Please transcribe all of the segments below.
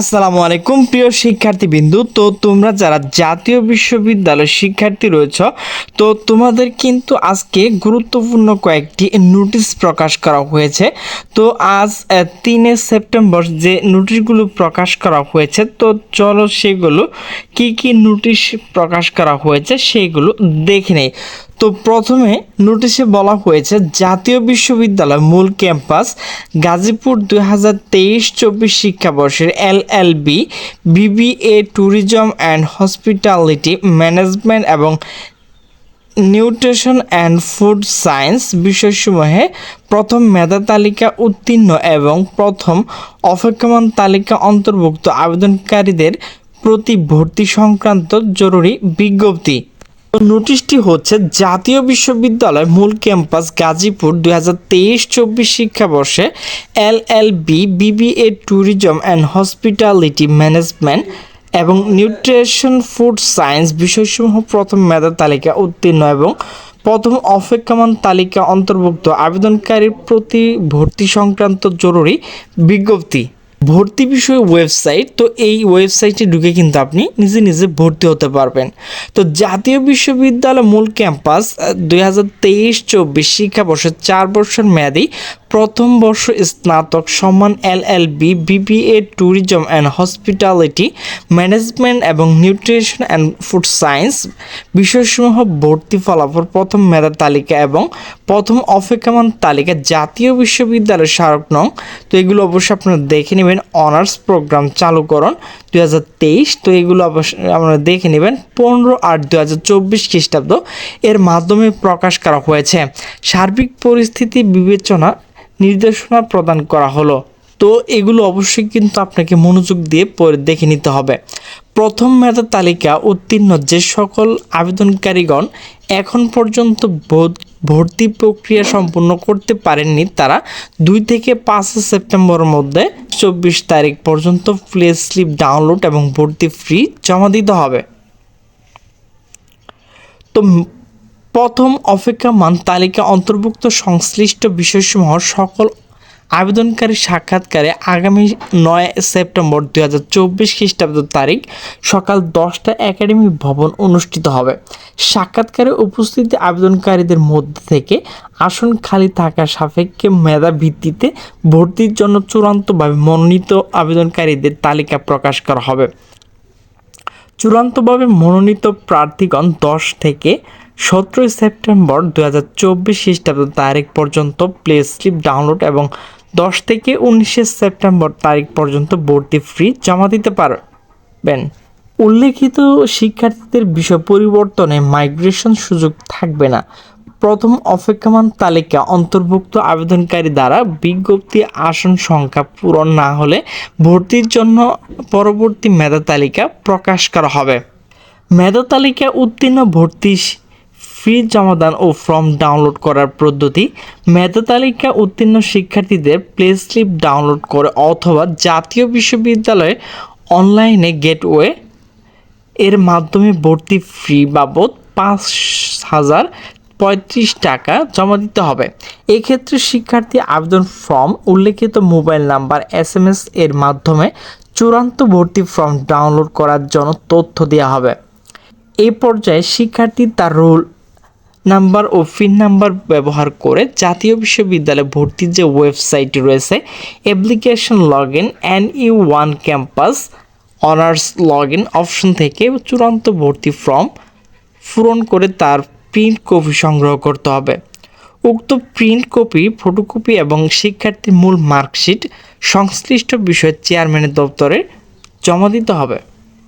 আসসালামু আলাইকুম, প্রিয় শিক্ষার্থীবৃন্দু। তো তোমরা যারা জাতীয় বিশ্ববিদ্যালয়ের শিক্ষার্থী রয়েছ, তো তোমাদের কিন্তু আজকে গুরুত্বপূর্ণ কয়েকটি নোটিশ প্রকাশ করা হয়েছে। তো আজ তিনে সেপ্টেম্বর যে নোটিশগুলো প্রকাশ করা হয়েছে, তো চলো সেগুলো কি কি নোটিশ প্রকাশ করা হয়েছে সেগুলো দেখে নেই। তো প্রথমে নোটিশে বলা হয়েছে, জাতীয় বিশ্ববিদ্যালয় মূল ক্যাম্পাস গাজীপুর দুই হাজার তেইশ চব্বিশ শিক্ষাবর্ষের L L B, BBA tourism and hospitality management এবং নিউট্রিশন অ্যান্ড ফুড সায়েন্স বিষয়সমূহে প্রথম মেধা তালিকা উত্তীর্ণ এবং প্রথম অপেক্ষমান তালিকা অন্তর্ভুক্ত আবেদনকারীদের প্রতি ভর্তি সংক্রান্ত জরুরি বিজ্ঞপ্তি। নোটিশটি হচ্ছে, জাতীয় বিশ্ববিদ্যালয় মূল ক্যাম্পাস গাজীপুর দুই হাজার তেইশ চব্বিশ শিক্ষাবর্ষে L L B BBA tourism and hospitality management এবং নিউট্রিশন ফুড সায়েন্স বিষয়সমূহ প্রথম মেধা তালিকা উত্তীর্ণ এবং প্রথম অপেক্ষমান তালিকা অন্তর্ভুক্ত আবেদনকারীর প্রতি ভর্তি সংক্রান্ত জরুরি বিজ্ঞপ্তি। ভর্তি বিষয়ে ওয়েবসাইট তো এই ওয়েবসাইটে ঢুকে কিন্তু আপনি নিজে নিজে ভর্তি হতে পারবেন। তো জাতীয় বিশ্ববিদ্যালয় মূল ক্যাম্পাস দুই হাজার তেইশ চব্বিশ শিক্ষাবর্ষের চার বছর মেয়াদী প্রথম বর্ষ স্নাতক সম্মান L L B, BBA, tourism and hospitality, management এবং নিউট্রিশন অ্যান্ড ফুড সায়েন্স বিষয়সমূহ ভর্তি ফলাফল প্রথম মেধা তালিকা এবং প্রথম অপেক্ষমান তালিকা জাতীয় বিশ্ববিদ্যালয়ের স্মারক নং। তো এগুলো অবশ্যই আপনারা দেখে নেবেন। অনার্স প্রোগ্রাম চালুকরণ দুই হাজার তেইশ। তো এগুলো অবশ্যই আপনারা দেখে নেবেন পনেরো আট দু হাজার চব্বিশ খ্রিস্টাব্দ। এর মাধ্যমে প্রকাশ করা হয়েছে। সার্বিক পরিস্থিতি বিবেচনা নির্দেশনা প্রদান করা হলো। তো এগুলো অবশ্যই কিন্তু আপনাকে মনোযোগ দিয়ে পরে দেখে নিতে হবে। প্রথম মেধা তালিকা উত্তীর্ণ যে সকল আবেদনকারীগণ এখন পর্যন্ত ভর্তি প্রক্রিয়া সম্পূর্ণ করতে পারেননি তারা দুই থেকে পাঁচ সেপ্টেম্বরের মধ্যে চব্বিশ তারিখ পর্যন্ত প্লে স্লিপ ডাউনলোড এবং ভর্তি ফ্রি জমা দিতে হবে। তো প্রথম অপেক্ষামান তালিকা অন্তর্ভুক্ত সংশ্লিষ্ট বিষয়সমূহ সকল আবেদনকারী সাক্ষাৎকারে আগামী নয় সেপ্টেম্বর দুই হাজার চব্বিশ খ্রিস্টাব্দ তারিখ সকাল দশটা একাডেমি ভবন অনুষ্ঠিত হবে। সাক্ষাৎকারে উপস্থিতি আবেদনকারীদের মধ্যে থেকে আসন খালি থাকা সাপেক্ষে মেধা ভিত্তিতে ভর্তির জন্য চূড়ান্তভাবে মনোনীত আবেদনকারীদের তালিকা প্রকাশ করা হবে। চূড়ান্তভাবে মনোনীত প্রার্থীগণ দশ থেকে সতেরোই সেপ্টেম্বর দু হাজার চব্বিশ খ্রিস্টাব্দ তারিখ পর্যন্ত প্লে স্লিপ ডাউনলোড এবং দশ থেকে উনিশে সেপ্টেম্বর তারিখ পর্যন্ত ভর্তি ফ্রি জমা দিতে পারবেন। উল্লেখিত শিক্ষার্থীদের বিষয় পরিবর্তনে মাইগ্রেশন সুযোগ থাকবে না। প্রথম অপেক্ষমান তালিকা অন্তর্ভুক্ত আবেদনকারী দ্বারা বিজ্ঞপ্তি আসন সংখ্যা পূরণ না হলে ভর্তির জন্য পরবর্তী মেধা তালিকা প্রকাশ করা হবে। মেধা তালিকা উত্তীর্ণ ভর্তি ফি জমাদান ও ফর্ম ডাউনলোড করার পদ্ধতি মেধা তালিকা উত্তীর্ণ শিক্ষার্থীদের প্লে স্লিপ ডাউনলোড করে অথবা জাতীয় বিশ্ববিদ্যালয়ে অনলাইনে গেটওয়ে এর মাধ্যমে ভর্তি ফি বাবদ পাঁচ হাজার পঁয়ত্রিশ টাকা জমা দিতে হবে। এক্ষেত্রে শিক্ষার্থী আবেদন ফর্ম, উল্লেখিত mobile number S M S এর মাধ্যমে চূড়ান্ত ভর্তি ফর্ম ডাউনলোড করার জন্য তথ্য দেওয়া হবে। এই পর্যায়ে শিক্ষার্থী তার রোল নাম্বার ও ফিন নাম্বার ব্যবহার করে জাতীয় বিশ্ববিদ্যালয়ে ভর্তির যে ওয়েবসাইট রয়েছে, application log in N U one campus, honours log in option থেকে চূড়ান্ত ভর্তি ফর্ম পূরণ করে তার প্রিন্ট কপি সংগ্রহ করতে হবে। উক্ত প্রিন্ট কপি, ফটোকপি এবং শিক্ষার্থীর মূল মার্কশিট সংশ্লিষ্ট বিষয়ে চেয়ারম্যানের দপ্তরে জমা দিতে হবে।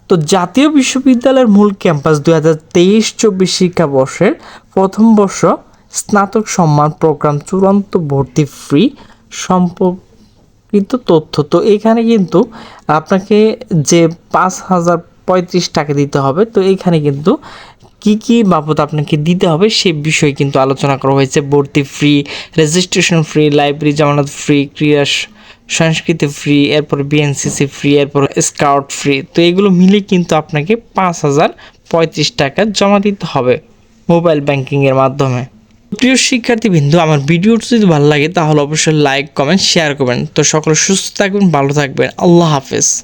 তো জাতীয় বিশ্ববিদ্যালয়ের মূল ক্যাম্পাস দুই হাজার তেইশ চব্বিশ শিক্ষাবর্ষের প্রথম বর্ষ স্নাতক সম্মান প্রোগ্রাম চূড়ান্ত ভর্তি ফ্রি সম্পর্কিত তথ্য। তো এখানে কিন্তু আপনাকে যে পাঁচ হাজার পঁয়ত্রিশ টাকা দিতে হবে, তো এখানে কিন্তু কি কি বাবদ আপনাকে দিতে হবে সে বিষয়ে কিন্তু আলোচনা করা হয়েছে। ভর্তি ফ্রি রেজিস্ট্রেশন ফ্রি লাইব্রেরি জামানত ফ্রি ক্রীড়া স- সংস্কৃতি ফ্রি এরপর বিএনসিসি ফ্রি এরপর স্কাউট ফ্রি তো এগুলো মিলে কিন্তু আপনাকে পাঁচ হাজার পঁয়ত্রিশ টাকা জমা দিতে হবে মোবাইল ব্যাংকিংয়ের মাধ্যমে। প্রিয় শিক্ষার্থীবৃন্দু, আমার ভিডিওটি যদি ভালো লাগে তাহলে অবশ্যই লাইক কমেন্ট শেয়ার করবেন। তো সকলে সুস্থ থাকবেন, ভালো থাকবেন। আল্লাহ হাফেজ।